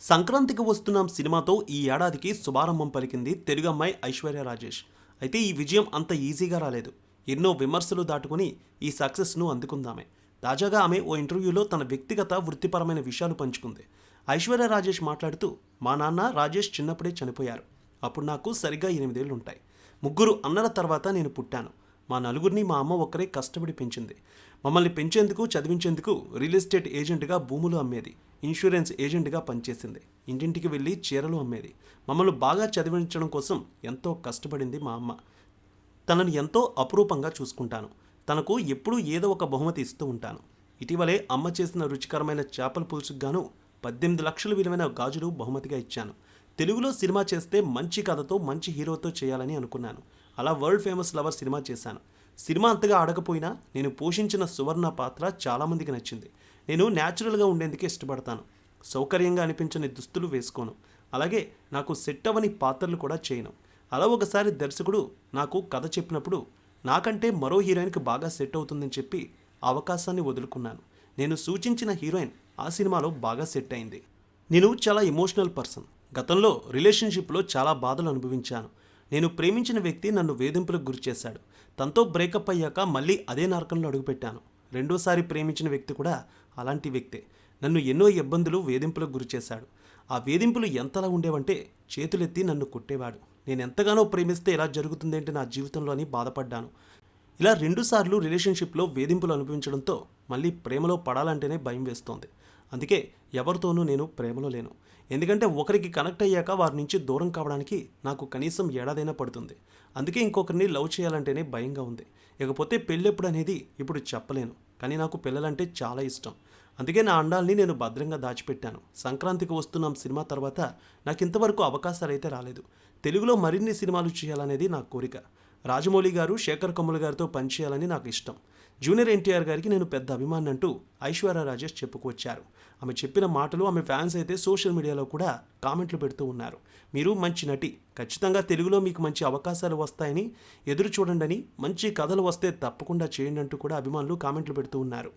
సంక్రాంతికి వస్తున్నాం సినిమాతో ఈ ఏడాదికి శుభారంభం పలికింది తెలుగు అమ్మాయి ఐశ్వర్య రాజేష్. అయితే ఈ విజయం అంత ఈజీగా రాలేదు. ఎన్నో విమర్శలు దాటుకుని ఈ సక్సెస్ను అందుకుందామే. తాజాగా ఆమె ఓ ఇంటర్వ్యూలో తన వ్యక్తిగత వృత్తిపరమైన విషయాలు పంచుకుంది. ఐశ్వర్య రాజేష్ మాట్లాడుతూ మా నాన్న రాజేష్ చిన్నప్పుడే చనిపోయారు. అప్పుడు నాకు సరిగ్గా ఎనిమిదేళ్ళు ఉంటాయి ముగ్గురు అన్నల తర్వాత నేను పుట్టాను. మా నలుగురిని మా అమ్మ ఒక్కరే కష్టపడి పెంచింది. మమ్మల్ని పెంచేందుకు చదివించేందుకు రియల్ ఎస్టేట్ ఏజెంట్గా భూములు అమ్మేది. ఇన్సూరెన్స్ ఏజెంట్గా పనిచేసింది. ఇంటింటికి వెళ్ళి చీరలు అమ్మేది. మమ్మల్ని బాగా చదివించడం కోసం ఎంతో కష్టపడింది మా అమ్మ. తనను ఎంతో అపురూపంగా చూసుకుంటాను. తనకు ఎప్పుడూ ఏదో ఒక బహుమతి ఇస్తూ ఉంటాను. ఇటీవలే అమ్మ చేసిన రుచికరమైన చేపల పులుసుకు గాను పద్దెనిమిది లక్షల విలువైన గాజులు బహుమతిగా ఇచ్చాను. తెలుగులో సినిమా చేస్తే మంచి కథతో మంచి హీరోతో చేయాలని అనుకున్నాను. అలా వరల్డ్ ఫేమస్ లవర్ సినిమా చేశాను. సినిమా అంతగా ఆడకపోయినా నేను పోషించిన సువర్ణ పాత్ర చాలామందికి నచ్చింది. నేను న్యాచురల్గా ఉండేందుకే ఇష్టపడతాను. సౌకర్యంగా అనిపించని దుస్తులు వేసుకోను. అలాగే నాకు సెట్ అవ్వని పాత్రలు కూడా చేయను. అలా ఒకసారి దర్శకుడు నాకు కథ చెప్పినప్పుడు నాకంటే మరో హీరోయిన్కి బాగా సెట్ అవుతుందని చెప్పి అవకాశాన్ని వదులుకున్నాను. నేను సూచించిన హీరోయిన్ ఆ సినిమాలో బాగా సెట్ అయింది. నేను చాలా ఎమోషనల్ పర్సన్. గతంలో రిలేషన్షిప్లో చాలా బాధలు అనుభవించాను. నేను ప్రేమించిన వ్యక్తి నన్ను వేధింపులకు గురి చేశాడు తనతో బ్రేకప్ అయ్యాక మళ్ళీ అదే నరకంలో అడుగుపెట్టాను. రెండోసారి ప్రేమించిన వ్యక్తి కూడా అలాంటి వ్యక్తే. నన్ను ఎన్నో ఇబ్బందులు వేధింపులకు గురి చేశాడు. ఆ వేధింపులు ఎంతలా ఉండేవంటే చేతులెత్తి నన్ను కొట్టేవాడు. నేను ఎంతగానో ప్రేమిస్తే ఇలా జరుగుతుందేంటి నా జీవితంలో అని బాధపడ్డాను. ఇలా రెండుసార్లు రిలేషన్షిప్లో వేధింపులు అనుభవించడంతో మళ్ళీ ప్రేమలో పడాలంటేనే భయం వేస్తోంది. అందుకే ఎవరితోనూ నేను ప్రేమలో లేను. ఎందుకంటే ఒకరికి కనెక్ట్ అయ్యాక వారి నుంచి దూరం కావడానికి నాకు కనీసం ఏడాదైనా పడుతుంది. అందుకే ఇంకొకరిని లవ్ చేయాలంటేనే భయంగా ఉంది. ఇకపోతే పెళ్ళెప్పుడు అనేది ఇప్పుడు చెప్పలేను. కానీ నాకు పిల్లలంటే చాలా ఇష్టం. అందుకే నా అండాల్ని నేను భద్రంగా దాచిపెట్టాను. సంక్రాంతికి వస్తున్నాం సినిమా తర్వాత నాకు ఇంతవరకు అవకాశాలు అయితే రాలేదు. తెలుగులో మరిన్ని సినిమాలు చేయాలనేది నా కోరిక. రాజమౌళి గారు శేఖర్ కమ్ముల గారితో పనిచేయాలని నాకు ఇష్టం. జూనియర్ ఎన్టీఆర్ గారికి నేను పెద్ద అభిమాని అంటూ ఐశ్వర్య రాజేష్ చెప్పుకొచ్చారు. ఆమె చెప్పిన మాటలు ఆమె ఫ్యాన్స్ అయితే సోషల్ మీడియాలో కూడా కామెంట్లు పెడుతూ ఉన్నారు. మీరు మంచి నటి. ఖచ్చితంగా తెలుగులో మీకు మంచి అవకాశాలు వస్తాయని ఎదురు చూడండి అని మంచి కథలు వస్తే తప్పకుండా చేయండి అంటూ కూడా అభిమానులు కామెంట్లు పెడుతూ ఉన్నారు.